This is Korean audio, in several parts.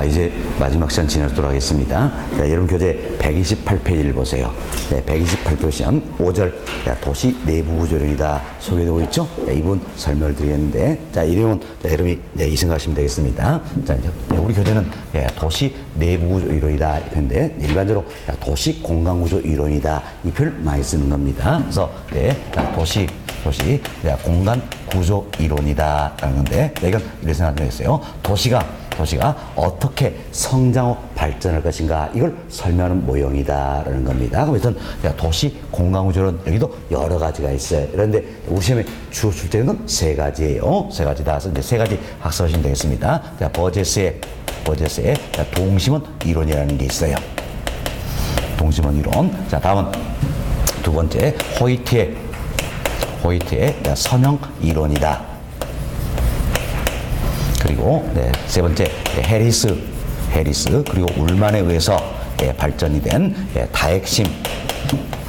자, 이제 마지막 시간 지나도록 하겠습니다. 자, 여러분 교재 128페이지를 보세요. 네, 128페이지 시간 5절. 자, 도시 내부 구조론이다. 소개되고 있죠? 자, 이분 설명을 드리겠는데, 자, 이름은 자, 여러분이 네, 이 생각하시면 되겠습니다. 자, 이제 네, 우리 교재는 예, 도시 내부 구조 이론이다. 이 표인데, 일반적으로 자, 도시 공간 구조 이론이다. 이 표를 많이 쓰는 겁니다. 그래서, 네, 자, 도시 도시 자, 공간 구조 이론이다라는 건데 네, 이건 이렇게 생각하겠어요. 도시가 도시가 어떻게 성장하고 발전할 것인가 이걸 설명하는 모형이다라는 겁니다. 그래서 자, 도시 공간 구조는 여기도 여러 가지가 있어요. 그런데 우리 시험에 주요 출제는 세 가지예요. 세 가지다. 이제 세 가지 학습하시면 되겠습니다. 자, 버제스의 버제스의 자, 동심원 이론이라는 게 있어요. 동심원 이론. 자, 다음은 두 번째 호이트의 호이트의 선형 이론이다. 그리고 네, 세 번째 네, 해리스, 해리스 그리고 울만에 의해서 예, 발전이 된 예, 다핵심,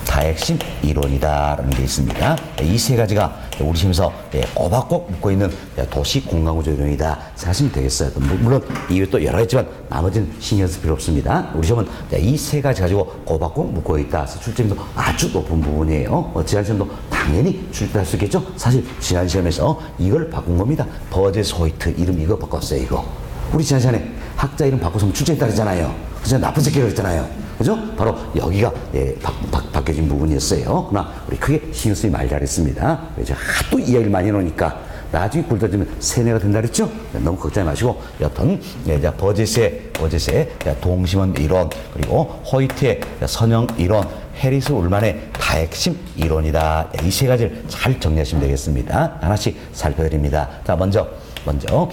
다핵심 이론이다라는 게 있습니다. 이 세 가지가 우리 시험에서 예, 꼬박꼭 묶고 있는 예, 도시 공간구조 이론이다 생각하시면 되겠어요. 물- 물론 이외에 또 여러 가지지만 나머지는 신경 쓸 필요 없습니다. 우리 시험은 이 세 가지 가지고 꼬박꼭 묶고 있다. 출제점도 아주 높은 부분이에요. 어, 지난 시험도 당연히 출제할 수 있겠죠. 사실 지난 시험에서 이걸 바꾼 겁니다. 버제스 호이트 이름 이거 바꿨어요. 이거. 우리 지난 시간에 학자 이름 바꿔서 출제했다 그랬잖아요. 그래서 나쁜 새끼라 그랬잖아요. 그죠? 바로 여기가 예, 바, 바, 바뀌어진 부분이었어요. 그러나 우리 크게 신경 쓰지 말자 그랬습니다. 이제 하도 이야기를 많이 해놓으니까 나중에 굴떠지면 세뇌가 된다 그랬죠? 네, 너무 걱정하지 마시고 여튼 예, 자, 버제스의 버제스의 자, 동심원 이론 그리고 호이트의 자, 선형 이론 해리스 울만의 다핵심 이론이다. 이 세 가지를 잘 정리하시면 되겠습니다. 하나씩 살펴드립니다. 자, 먼저 먼저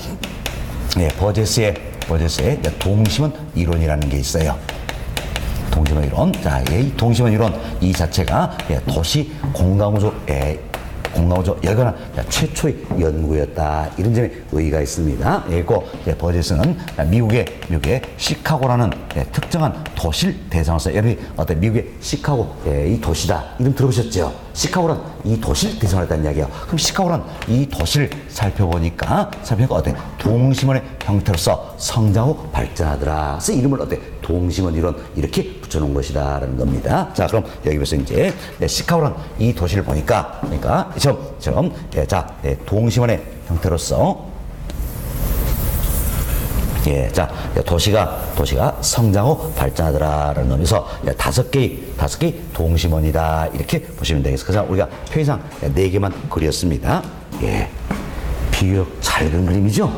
예, 버제스의 버제스의 자, 동심원 이론이라는 게 있어요. 동심원 이론. 자, 이 동심원 이론 이 자체가 예, 도시 공간구조 예, 공간구조 여기는 최초의 연구였다. 이런 점에 의의가 있습니다. 예, 그리고 예, 버제스는 미국의 미국의 시카고라는 예, 특정한 도시를 대상으로서 여러분이 어떤 미국의 시카고 예, 이 도시다. 이름 들어보셨죠? 시카고란 이 도시를 대상으로 했다는 이야기예요. 그럼 시카고란 이 도시를 살펴보니까 살펴보니까 어때? 동심원의 형태로서 성장하고 발전하더라. 그래서 이름을 어때? 동심원 이론 이렇게 붙여놓은 것이다라는 겁니다. 자, 그럼 여기서 이제 네, 시카고란 이 도시를 보니까 그러니까 처음 처음 예, 자 예, 동심원의 형태로서 예, 자 도시가 도시가 성장하고 발전하더라라는 예, 다섯 개의 다섯 개의 동심원이다 이렇게 보시면 되겠습니다. 우리가 표의상 네 개만 그렸습니다. 예, 비교적 잘 그린 그림이죠.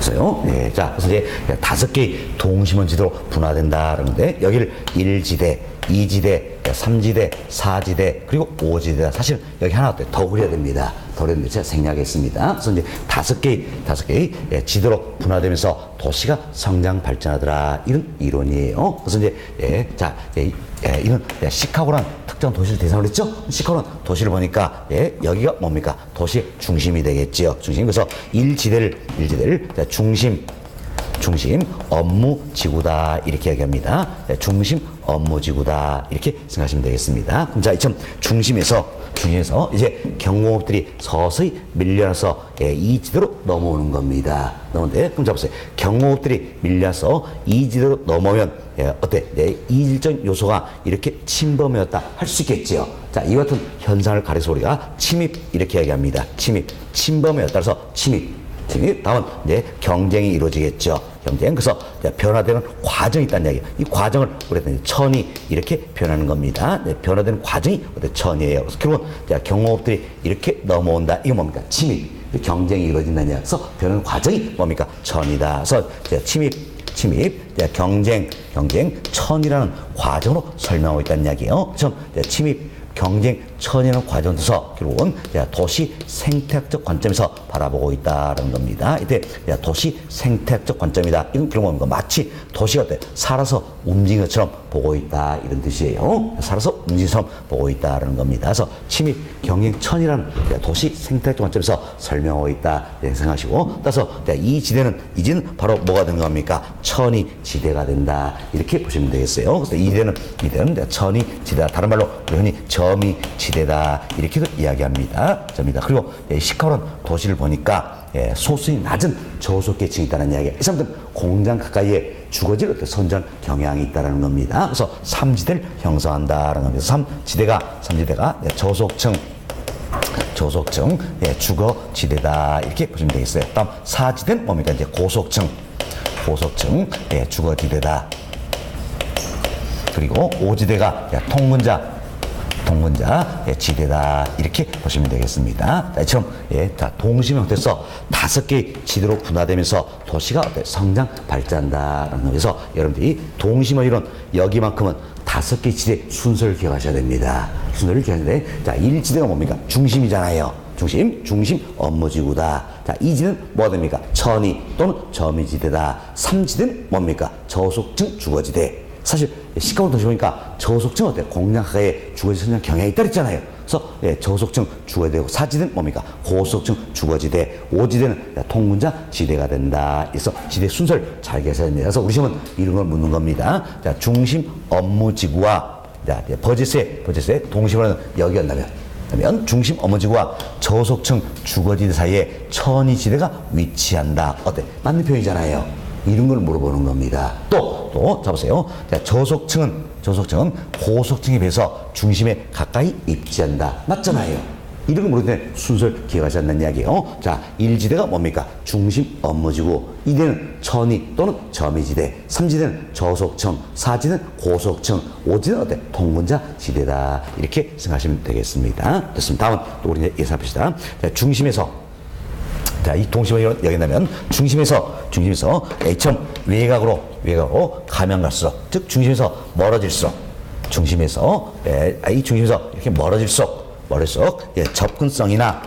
그래서요. 예, 자, 그래서 이제 다섯 개의 동심원 지도로 분화된다 그러는데 여기를 일지대 이지대삼지대사지대 그리고 오지대 사실 여기 하나 더 그려야 됩니다. 더 그렸는데 제가 생략했습니다. 그래서 이제 다섯 개의 다섯 개의 예, 지도로 분화되면서 도시가 성장 발전하더라 이런 이론이에요. 그래서 이제 예, 자, 예, 예, 이런 예, 시카고란 특정 도시를 대상으로 했죠. 시카고란 도시를 보니까 예, 여기가 뭡니까? 도시의 중심이 되겠지요. 중심. 그래서 일지대를 일지대를 자, 중심 중심 업무 지구다 이렇게 얘기합니다. 네, 중심 업무 지구다 이렇게 생각하시면 되겠습니다. 자 이점 중심에서 중심에서 이제 경공업들이 서서히 예, 이 지도로 넘어오는 겁니다. 넘는데 그럼 잡으세요. 경공업들이 밀려서 이 지도로 넘어오면 예, 어때? 예, 이질적 요소가 이렇게 침범이었다 할 수 있겠지요. 자, 이 같은 현상을 가려서 우리가 침입 이렇게 얘기합니다. 침입, 침범이었다. 따라서 침입. 침입 다음 이제 경쟁이 이루어지겠죠. 경쟁 그래서 변화되는 과정이 있다는 이야기. 이 과정을 우리가 천이 이렇게 변하는 겁니다. 네, 변화되는 과정이 천이에요. 그래서 결국은 경호업들이 이렇게 넘어온다. 이거 뭡니까? 침입. 경쟁이 이루어진다는 이야기. 그래서 변하는 과정이 뭡니까? 천이다. 그래서 침입. 침입, 경쟁, 경쟁, 천이라는 과정으로 설명하고 있다는 이야기예요. 이제 침입, 경쟁, 천이라는 과정에서 결국은 도시 생태학적 관점에서 바라보고 있다는 겁니다. 이때 도시 생태학적 관점이다. 이건 결국은 뭡니까? 마치 도시가 어때? 살아서 움직이는 것처럼 보고 있다. 이런 뜻이에요. 살아서 움직이는 것처럼 보고 있다는 겁니다. 그래서 침입, 경쟁, 천이라는 도시 생태학적 관점에서 설명하고 있다. 이렇게 생각하시고 따라서 이 지대는 이제는 바로 뭐가 된 겁니까? 천이 지대가 된다. 이렇게 보시면 되겠어요. 그래서 이 지대는 이대는 천이 지대다. 다른 말로 흔히 점이 지대 다. 이렇게도 이야기합니다. 점이다. 그리고 예, 시카고란 도시를 보니까 예, 소수이 낮은 저소계층이 있다는 이야기. 이 사람들은 공장 가까이에 주거지를 선전 경향이 있다는 겁니다. 그래서 삼지대를 형성한다는 겁니다. 삼지대가 삼지대가 예, 저속층, 예, 주거지대다 이렇게 보시면 되겠어요. 다음 사지대는 뭡니까? 이제 고속층, 예, 주거지대다. 그리고 오지대가 예, 통근자, 통근자 예, 지대다 이렇게 보시면 되겠습니다. 자, 이처럼 예, 자 동심 형태에서 다섯 개의 지대로 분화되면서 도시가 어때 성장 발전한다는 거에서 여러분들이 동심을 이룬 여기만큼은 다섯 개 지대 순서를 기억하셔야 됩니다. 순서를 기억하는데 자 1지대가 뭡니까? 중심이잖아요. 중심, 중심 업무지구다. 자, 이지는 뭐 됩니까? 천이 또는 점이지대다. 삼지대는 뭡니까? 저속층 주거지대. 사실 시카고 도시 보니까 저속층 어때? 공략가에 주거지 선정 경향이 그랬잖아요. 그래서 예, 저속층 주거지대고 사지대는 뭡니까? 고속층 주거지대, 오지대는 통문자 지대가 된다. 그래서 지대 순서를 잘 계산해야. 그래서 우리 시험은 이런 걸 묻는 겁니다. 자, 중심 업무 지구와 자, 이제 버제스의 버제스의 동심으로는 여기였다면 그러면 중심 업무지구와 저속층 주거지대 사이에 천이 지대가 위치한다. 어때? 맞는 표현이잖아요. 이런 걸 물어보는 겁니다. 또, 또, 잡으세요. 자, 저속층은, 저속층은 고속층에 비해서 중심에 가까이 입지한다. 맞잖아요. 이런 걸때 순서를 기억하지 않는 이야기예요. 자, 일지대가 뭡니까? 중심 업무지구. 이대는 천이 또는 점이지대. 삼지대는 저속층. 사지는 고속층. 오지는 어때? 통문자 지대다. 이렇게 생각하시면 되겠습니다. 됐습니다. 다음은 또 우리 이제 예사합시다. 자, 중심에서 자, 이 동심을 여긴다면 중심에서 중심에서 A처럼 외곽으로 외곽으로 가면 갈수록 즉 중심에서 멀어질수록 중심에서 예, 이 중심에서 이렇게 멀어질수록 멀어질수록 예, 접근성이나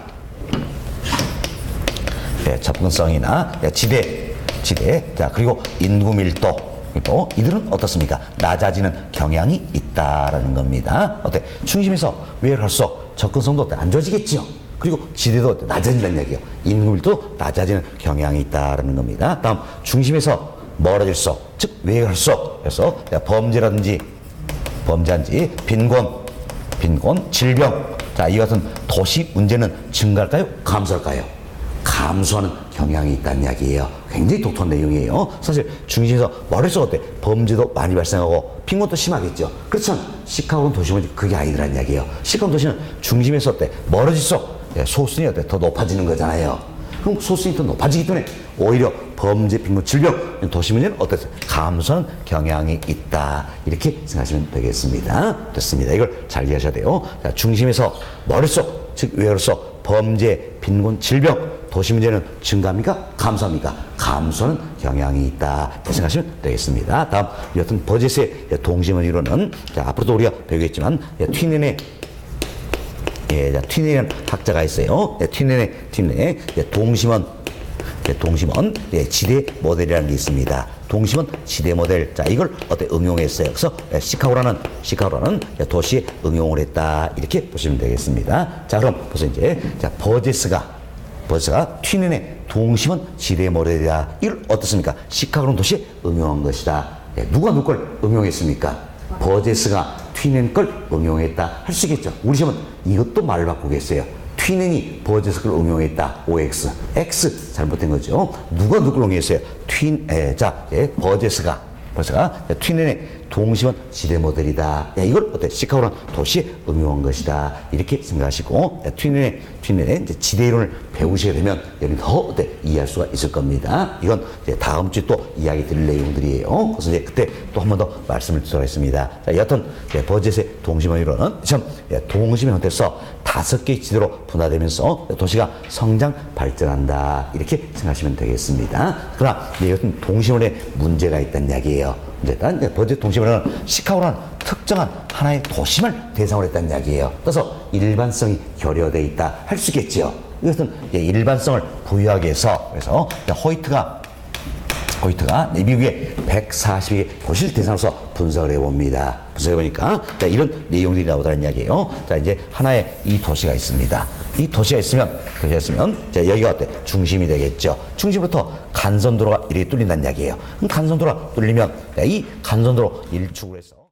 예, 접근성이나 예, 지대 지대 자 그리고 인구 밀도 또 이들은 어떻습니까? 낮아지는 경향이 있다라는 겁니다. 어때? 중심에서 외곽 갈수록 접근성도? 안 좋아지겠죠. 그리고 지대도 낮아진다는 얘기예요. 인구밀도 낮아지는 경향이 있다는 겁니다. 다음 중심에서 멀어질수록 즉 외곽할수록 그래서 범죄라든지 범죄한지 빈곤, 빈곤, 질병 자 이와 같은 도시 문제는 증가할까요? 감소할까요? 감소하는 경향이 있다는 이야기예요. 굉장히 독특한 내용이에요. 사실 중심에서 멀어질수록 어때? 범죄도 많이 발생하고 빈곤도 심하겠죠. 그렇지만 시카고는 도시문제 그게 아니라는 이야기예요. 시카고 도시는 중심에서 어때? 멀어질수록 예, 소수이 어때? 더 높아지는 거잖아요. 그럼 소수이 더 높아지기 때문에 오히려 범죄, 빈곤, 질병, 도시 문제는 어떻습니까? 감소하는 경향이 있다. 이렇게 생각하시면 되겠습니다. 됐습니다. 이걸 잘 이해하셔야 돼요. 자, 중심에서 머릿속, 즉 외로서 범죄, 빈곤, 질병, 도시 문제는 증가합니까? 감소합니까? 감소하는 경향이 있다. 이렇게 생각하시면 되겠습니다. 다음, 여튼 버젯의 동심을 이루는, 자, 앞으로도 우리가 배우겠지만, 튀닌의 예, 자, 튀네는 학자가 있어요. 예, 튀네, 튀네, 예, 동심원, 예, 동심원, 예, 지대 모델이라는 게 있습니다. 동심원 지대 모델. 자, 이걸 어때 응용했어요. 그래서 예, 시카고라는, 시카고라는 예, 도시에 응용을 했다. 이렇게 보시면 되겠습니다. 자, 그럼 보세요. 이제, 자, 버제스가, 버제스가 튀네의 동심원 지대 모델이다. 이걸 어떻습니까? 시카고라는 도시에 응용한 것이다. 예, 누가 누굴 응용했습니까? 버제스가 튀는 걸 응용했다 할 수 있겠죠. 우리 시험은 이것도 말을 바꾸겠어요. 튀는이 걸 응용했다. OX. X 잘못된 거죠. 누가 누굴 응용했어요? 튀, 에, 자, 예, 버제스가. 버제스가 튀는의 동심원 지대 모델이다. 야, 이걸 어때? 시카고란 도시에 응용한 것이다. 이렇게 생각하시고, 튀는의, 튀는의 이제 지대 이론을 배우시게 되면 여러분 더 어때? 이해할 수가 있을 겁니다. 이건 이제 다음 주에 또 이야기 드릴 내용들이에요. 그래서 이제 그때 또 한 번 더 말씀을 드리도록 하겠습니다. 자, 여튼 예, 버젯의 동심원 이론은 참 예, 동심의 형태에서 다섯 개의 지대로 분화되면서 도시가 성장 발전한다. 이렇게 생각하시면 되겠습니다. 그러나 이것은 동심원에 문제가 있다는 이야기예요. 일단 버젯 동심원은 시카고라는 특정한 하나의 도심을 대상으로 했다는 이야기예요. 그래서 일반성이 결여되어 있다 할 수 있겠죠. 이것은 일반성을 부여하기 위해서 그래서 호이트가 호이트가 미국의 140개 도시를 대상으로서 분석을 해봅니다. 분석해 보니까 자, 이런 내용들이 나오다는 이야기예요. 자, 이제 하나의 이 도시가 있습니다. 이 도시가 있으면, 도시가 있으면, 자, 여기가 어때? 중심이 되겠죠. 중심부터 간선도로가 이렇게 뚫린다는 이야기예요. 간선도로가 뚫리면, 자, 이 간선도로 일축을 해서